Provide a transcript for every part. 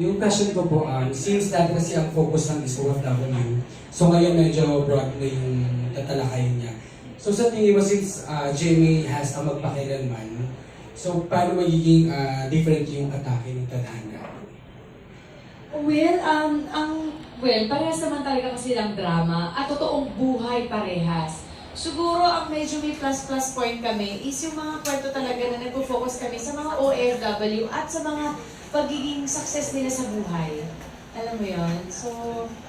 Yung question ko po, um, since dati kasi ang focus ng is OFW, so ngayon medyo broad na yung tatalakayin niya. So sa tingin mo, since uh, Jamie has a magpakilanman, so paano magiging uh, different yung atake ng tadhana? Well, um, ang, well, parehas naman talaga kasi ng drama at totoong buhay parehas. Siguro ang medyo may plus-plus point kami is yung mga kwento talaga na nagpo-focus kami sa mga OFW at sa mga pagiging success nila sa buhay. Alam mo yon So,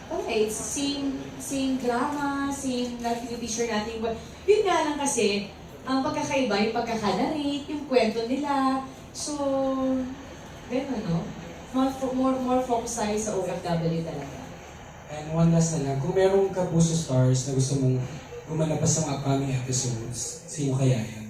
okay, it's same, same drama, same na pinipicture natin. But yun nga lang kasi, ang pagkakaiba, yung pagkakanarrate, yung kwento nila. So, gano'n, no? More, more, more focus tayo sa OFW talaga. And one last na lang, kung merong kapuso stars na gusto mong gumanap sa mga upcoming episodes, sino kaya yan?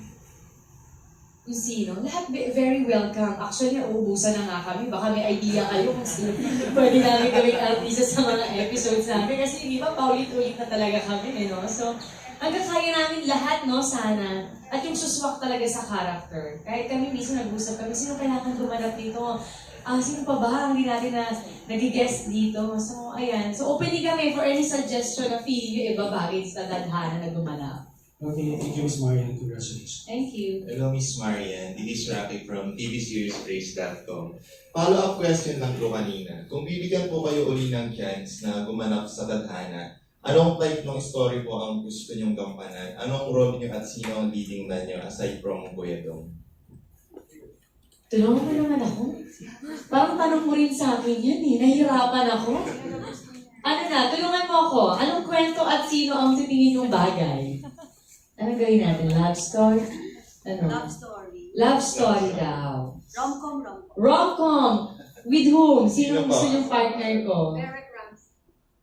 Kung sino, lahat very welcome. Actually, nauubusan na nga kami. Baka may idea kayo kung sino pwede namin gawing artista sa mga episodes namin. Kasi di ba, paulit-ulit na talaga kami, eh, no? So, hanggang kaya namin lahat, no, sana. At yung suswak talaga sa character. Kahit kami mismo nag-usap kami, sino kailangan gumanap dito? Ah, sino pa ba ang hindi natin na nag-guest dito? So, ayan. So, opening kami for any suggestion na feeling yung iba bagay sa tadhana na gumanap. Okay, thank you, Ms. Marian. Congratulations. Thank you. Hello, Miss Marian. This is Rocky from tvseriespraise.com. Follow-up question lang po kanina. Kung bibigyan po kayo uli ng chance na gumanap sa tadhana, anong type ng story po ang gusto niyong gampanan? Anong role niyo at sino ang leading na niyo aside from Kuya Dong? Tulungan mo naman ako. Parang tanong mo rin sa akin yan eh. Nahihirapan ako. Ano na, tulungan mo ako. Anong kwento at sino ang titingin yung bagay? Ano gawin natin? Love story? Ano? Love story. Love story daw. Rom-com, rom-com. Rom-com. With whom? Sino Sino ba? gusto yung partner ko? Derek Rams.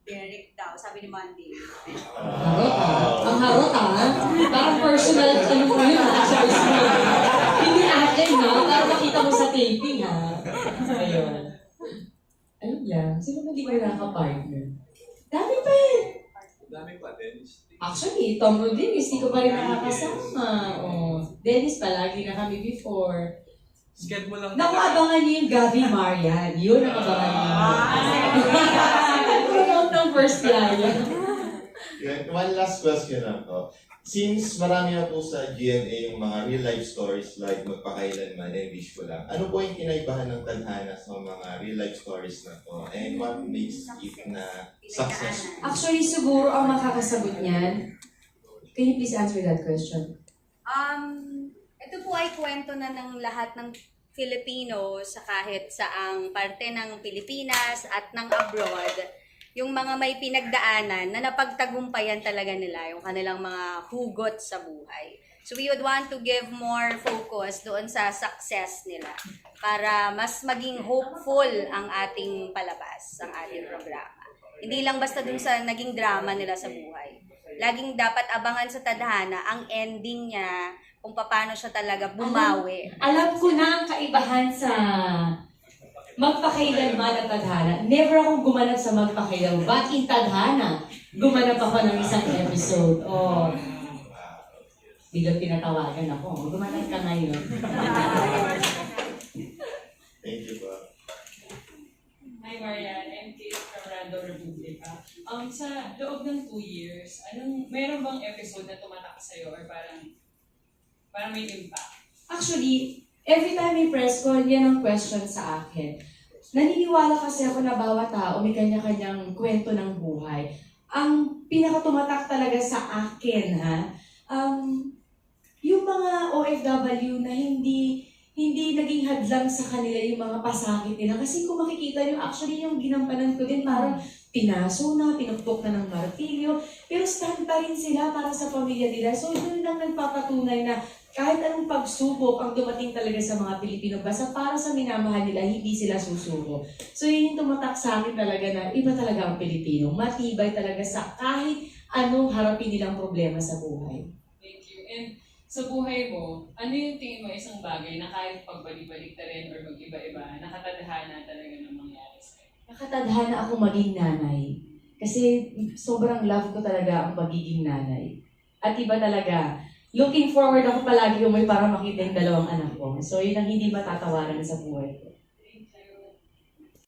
Derek daw, sabi ni Mandy. Harot ah. Ang harot ah. Parang personal ano ko yun ah. Choice mo. Hindi akin ha. Para makita mo sa taping ha. Ayun. Ano yan? Sino ba hindi ko nakaka-partner? Dami pa eh. Dami pa, Dennis. Actually, Tom Rodriguez, hindi ko pa rin nakakasama. Oh, Dennis, palagi na kami before. Sked mo lang. Naku, abangan niyo yung Gavi Marian. Yun ang abangan niyo. Promote ng first. Yun, One last question po. Since marami na po sa GMA yung mga real life stories like Magpakailanman and Wish Ko Lang, ano po yung kinaibahan ng tadhana sa mga real life stories na to? And what makes it na successful? Actually, siguro ang makakasagot niyan, can you please answer that question? Um, ito po ay kwento na ng lahat ng Filipino sa kahit saang parte ng Pilipinas at ng abroad. Yung mga may pinagdaanan na napagtagumpayan talaga nila yung kanilang mga hugot sa buhay. So we would want to give more focus doon sa success nila para mas maging hopeful ang ating palabas, ang ating programa. Hindi lang basta dun sa naging drama nila sa buhay. Laging dapat abangan sa tadhana ang ending niya kung paano siya talaga bumawi. Alam ko na ang kaibahan sa magpakailanman at tadhana. Never akong gumanap sa magpakailanman. But in tadhana, gumanap ako ng isang episode. Oh, biglang pinatawagan ako. Gumanap ka ngayon. Thank you po. Hi Marian, I'm Kate from Random Republica. Um, sa loob ng two years, anong, meron bang episode na tumatak sa'yo or parang, parang may impact? Actually, every time may press call, yan ang question sa akin. Naniniwala kasi ako na bawat tao may kanya-kanyang kwento ng buhay. Ang pinakatumatak talaga sa akin, ha, um, yung mga OFW na hindi hindi naging hadlang sa kanila yung mga pasakit nila. Kasi kung makikita nyo, actually yung ginampanan ko din, parang pinaso na, pinukpok na ng martilyo, pero stand pa rin sila para sa pamilya nila. So yun lang nagpapatunay na kahit anong pagsubok ang dumating talaga sa mga Pilipino, basta para sa minamahal nila, hindi sila susuko. So yun yung tumatak sa akin talaga na iba talaga ang Pilipino. Matibay talaga sa kahit anong harapin nilang problema sa buhay. Thank you. And sa buhay mo, ano yung tingin mo isang bagay na kahit pagbalik-balik na rin or mag-iba-iba, nakatadhana talaga ng mangyari sa'yo? Nakatadhana ako maging nanay. Kasi sobrang love ko talaga ang pagiging nanay. At iba talaga, looking forward ako palagi yung may para makita yung dalawang anak ko. So yun ang hindi matatawaran sa buhay ko.